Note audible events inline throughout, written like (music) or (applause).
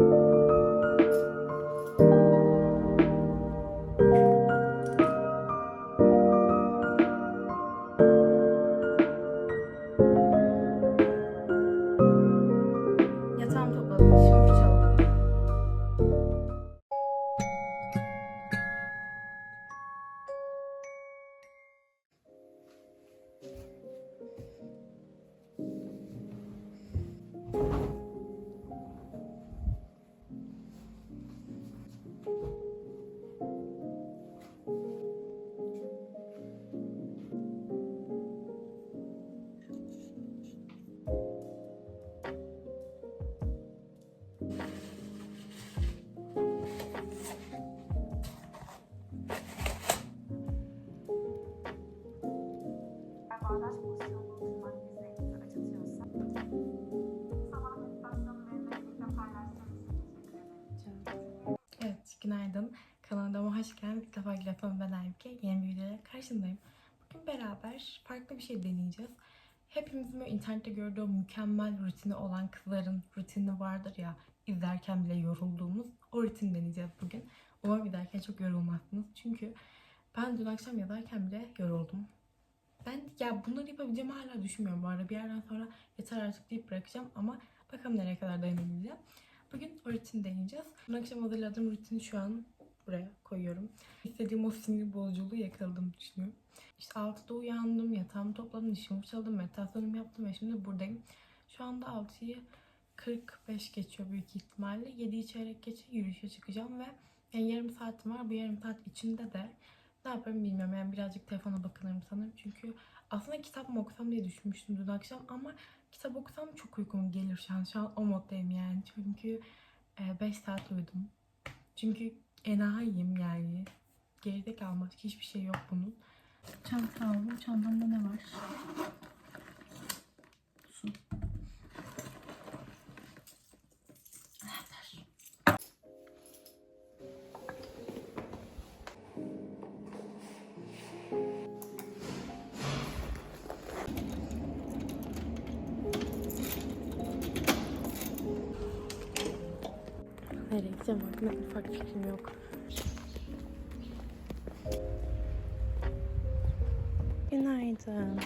Yatağımı hoş geldiniz. İlk defa Gülafan ben Aybüke. Yeni bir videoyla karşındayım. Bugün beraber farklı bir şey deneyeceğiz. Hepimizin internette gördüğü mükemmel rutini olan kızların rutini vardır ya izlerken bile yorulduğumuz o rutini deneyeceğiz bugün. Umarım izlerken çok yorulmazsınız. Çünkü ben dün akşam yazarken bile yoruldum. Ben ya bunları yapabileceğimi hala düşünmüyorum bu arada. Bir yerden sonra yeter artık deyip bırakacağım ama bakalım nereye kadar dayanabileceğim. Bugün o rutini deneyeceğiz. Dün akşam hazırladığım rutini şu an buraya koyuyorum. İstediğim o sinir bozuculuğu yakaladığımı düşünüyorum. İşte 6'da uyandım, yatağımı topladım, dişimi fırçaladım, meditasyonumu yaptım ve şimdi buradayım. Şu anda 6'yı 45 geçiyor büyük ihtimalle. 7'yi çeyrek geçe yürüyüşe çıkacağım ve yani yarım saatim var. Bu yarım saat içinde de ne yaparım bilmiyorum. Yani birazcık telefona bakınırım sanırım. Çünkü aslında kitap mı okusam diye düşünmüştüm dün akşam ama kitap okusam çok uykum gelir şu an. Şu an o moddayım yani. Çünkü 5 saat uyudum. Çünkü enayiyim yani. Geride kalmak hiçbir şey yok bunun. Çanta aldım. Çantamda ne var? Nereye gideceğim hakkında ufak fikrim yok. Günaydın.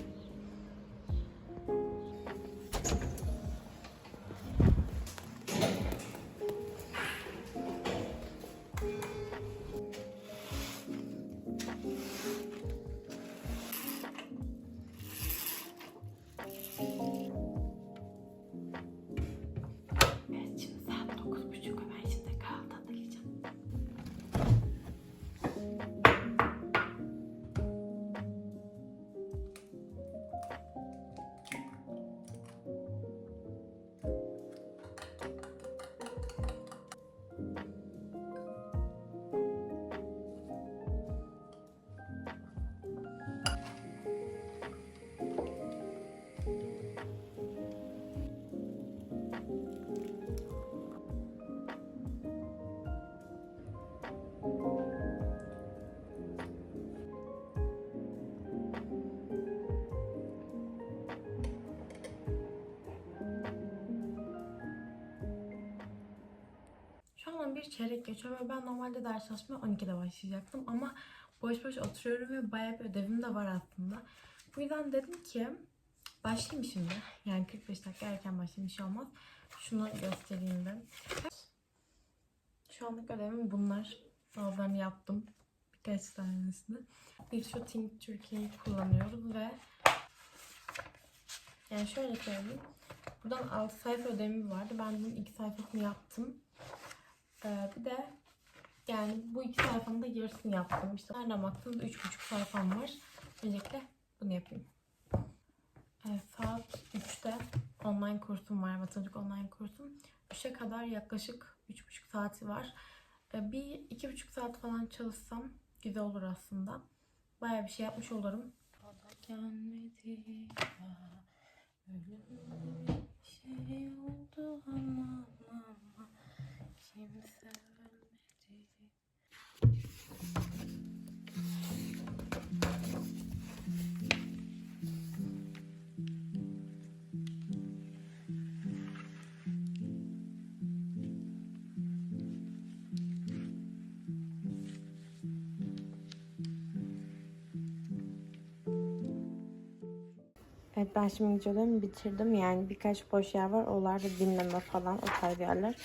Bir çeyrek geçiyor ve ben normalde ders çalışmaya 12'de başlayacaktım ama boş boş oturuyorum ve bayağı bir ödevim de var aslında. Bu yüzden dedim ki başlayayım şimdi. Yani 45 dakika erken başlayayım bir şey olmaz. Şunu göstereyim ben. Şu anlık ödevim bunlar. Bazılarını yaptım. Birkaç tanesini. Bir şu Think Türkiye'yi kullanıyoruz ve yani şöyle söyleyeyim. Buradan 6 sayfa ödevim vardı. Ben bunun 2 sayfasını yaptım. Ee, bir de yani bu iki sayfanın da yarısını yaptım. İşte nereden üç buçuk sayfam var. Öncelikle bunu yapayım. Evet, saat 3'te online kursum var. Matematik online kursum. 3'e kadar yaklaşık üç buçuk saati var. Ee, bir iki buçuk saat falan çalışsam güzel olur aslında. Bayağı bir şey yapmış olurum. Gelmedi Evet ben şimdi İngilizce bitirdim. Yani birkaç boş yer var. Oralarda dinleme falan o tarz yerler.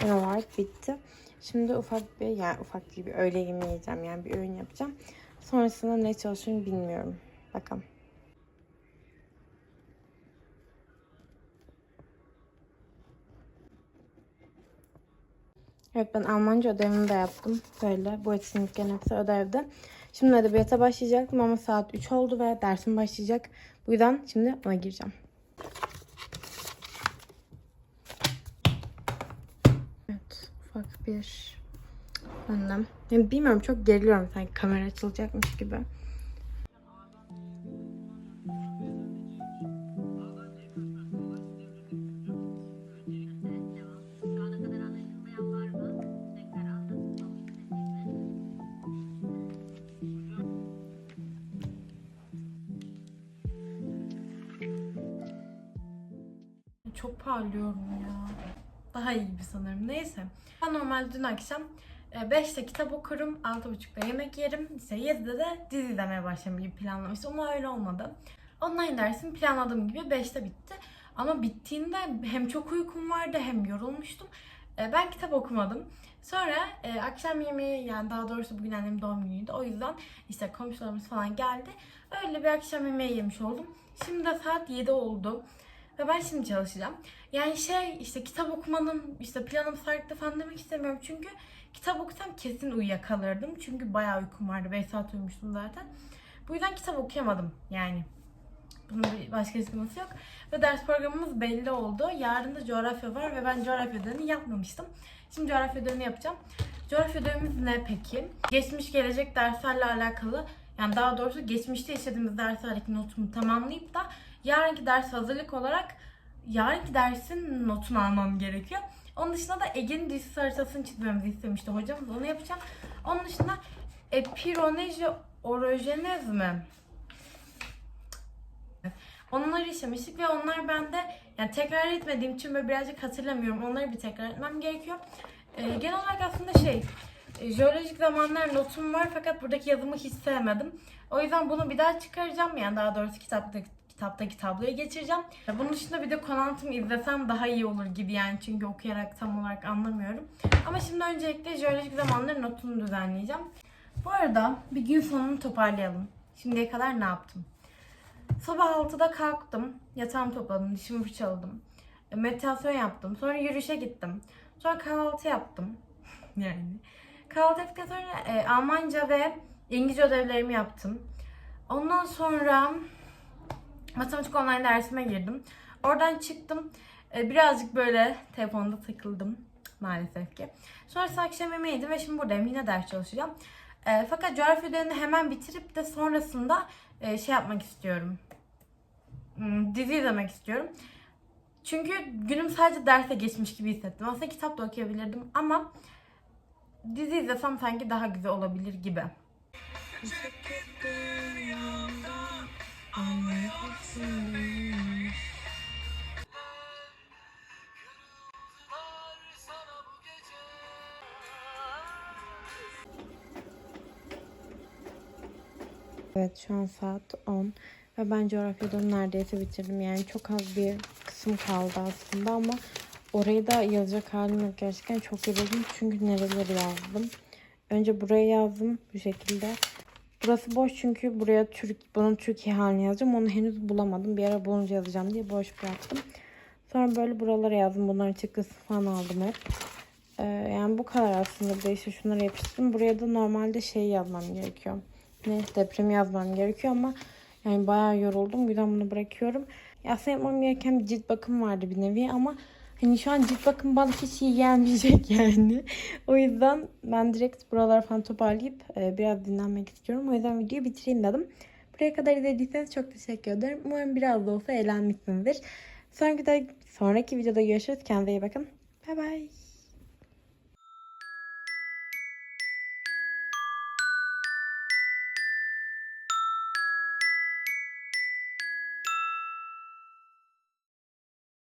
Genel olarak bitti. Şimdi ufak bir yani ufak gibi öğle yemeği yiyeceğim. Yani bir öğün yapacağım. Sonrasında ne çalışırım bilmiyorum. Bakalım. Evet ben Almanca ödevimi de yaptım. Böyle bu etkinliklerin hepsi ödevde. Şimdi edebiyata başlayacaktım ama saat 3 oldu ve dersim başlayacak. Bu yüzden şimdi ona gireceğim. Evet ufak bir önlem. Yani bilmiyorum çok geriliyorum sanki kamera açılacakmış gibi. Parlıyorum ya. Daha iyi gibi sanırım. Neyse. Ben normalde dün akşam 5'te kitap okurum, 6.30'da yemek yerim. İşte 7'de de dizi izlemeye başlamayı planlamıştım ama öyle olmadı. Online dersim planladığım gibi 5'te bitti. Ama bittiğinde hem çok uykum vardı hem yorulmuştum. E, Ben kitap okumadım. Sonra e, akşam yemeği yani daha doğrusu bugün annemin doğum günüydü. O yüzden işte komşularımız falan geldi. Öyle bir akşam yemeği yemiş oldum. Şimdi de saat 7 oldu. Ve ben şimdi çalışacağım. Yani şey işte kitap okumanın işte planım farklı falan demek istemiyorum. Çünkü kitap okusam kesin uyuyakalırdım. Çünkü bayağı uykum vardı. 5 saat uyumuştum zaten. Bu yüzden kitap okuyamadım yani. Bunun bir başka açıklaması yok. Ve ders programımız belli oldu. Yarın da coğrafya var ve ben coğrafya ödevini yapmamıştım. Şimdi coğrafya ödevini yapacağım. Coğrafya ödevimiz ne peki? Geçmiş gelecek derslerle alakalı yani daha doğrusu geçmişte işlediğimiz derslerdeki notumu tamamlayıp da yarınki ders hazırlık olarak yarınki dersin notunu almam gerekiyor. Onun dışında da Ege'nin dizisi haritasını çizmemizi istemişti hocamız. Onu yapacağım. Onun dışında epironeji orojenez mi? Onları işlemiştik ve onlar bende yani tekrar etmediğim için böyle birazcık hatırlamıyorum. Onları bir tekrar etmem gerekiyor. Ee, genel olarak aslında şey jeolojik zamanlar notum var fakat buradaki yazımı hiç sevmedim. O yüzden bunu bir daha çıkaracağım. Yani daha doğrusu kitapta kitaptaki tabloya geçireceğim. Bunun dışında bir de Konant'ımı izlesem daha iyi olur gibi yani çünkü okuyarak tam olarak anlamıyorum. Ama şimdi öncelikle jeolojik zamanların notunu düzenleyeceğim. Bu arada bir gün sonunu toparlayalım. Şimdiye kadar ne yaptım? Sabah 6'da kalktım. Yatağımı topladım. Dişimi fırçaladım. e, Meditasyon yaptım. Sonra yürüyüşe gittim. Sonra kahvaltı yaptım. (laughs) yani. Sonra e, Almanca ve İngilizce ödevlerimi yaptım. Ondan sonra matematik online dersime girdim. Oradan çıktım. E, birazcık böyle telefonda takıldım maalesef ki. Sonrasında akşam yemeği ve şimdi buradayım. Yine ders çalışacağım. E, fakat coğrafya ödevini hemen bitirip de sonrasında e, şey yapmak istiyorum. Hmm, Dizi izlemek istiyorum. Çünkü günüm sadece derse geçmiş gibi hissettim. Aslında kitap da okuyabilirdim ama dizi izlesem sanki daha güzel olabilir gibi. Evet şu an saat 10 ve ben coğrafyadan neredeyse bitirdim. Yani çok az bir kısım kaldı aslında ama orayı da yazacak halim yok. Gerçekten çok yoruldum çünkü nereleri yazdım. Önce buraya yazdım bu şekilde. Burası boş çünkü buraya Türk, bunun Türkiye halini yazacağım. Onu henüz bulamadım. Bir ara bulunca yazacağım diye boş bıraktım. Sonra böyle buralara yazdım. Bunların çıktısı falan aldım hep. Ee, yani bu kadar aslında. Bir işte şunları yapıştırdım. Buraya da normalde şey yazmam gerekiyor. Ne deprem yazmam gerekiyor ama yani bayağı yoruldum. Bu yüzden bunu bırakıyorum. Ya aslında yapmam gereken bir cilt bakım vardı bir nevi ama hani şu an cilt bakım bana hiç iyi gelmeyecek (laughs) yani. o yüzden ben direkt buraları falan toparlayıp e, biraz dinlenmek istiyorum. O yüzden videoyu bitireyim dedim. Buraya kadar izlediyseniz çok teşekkür ederim. Umarım biraz da olsa eğlenmişsinizdir. Sonraki, sonraki videoda görüşürüz. Kendinize iyi bakın. Bay bay.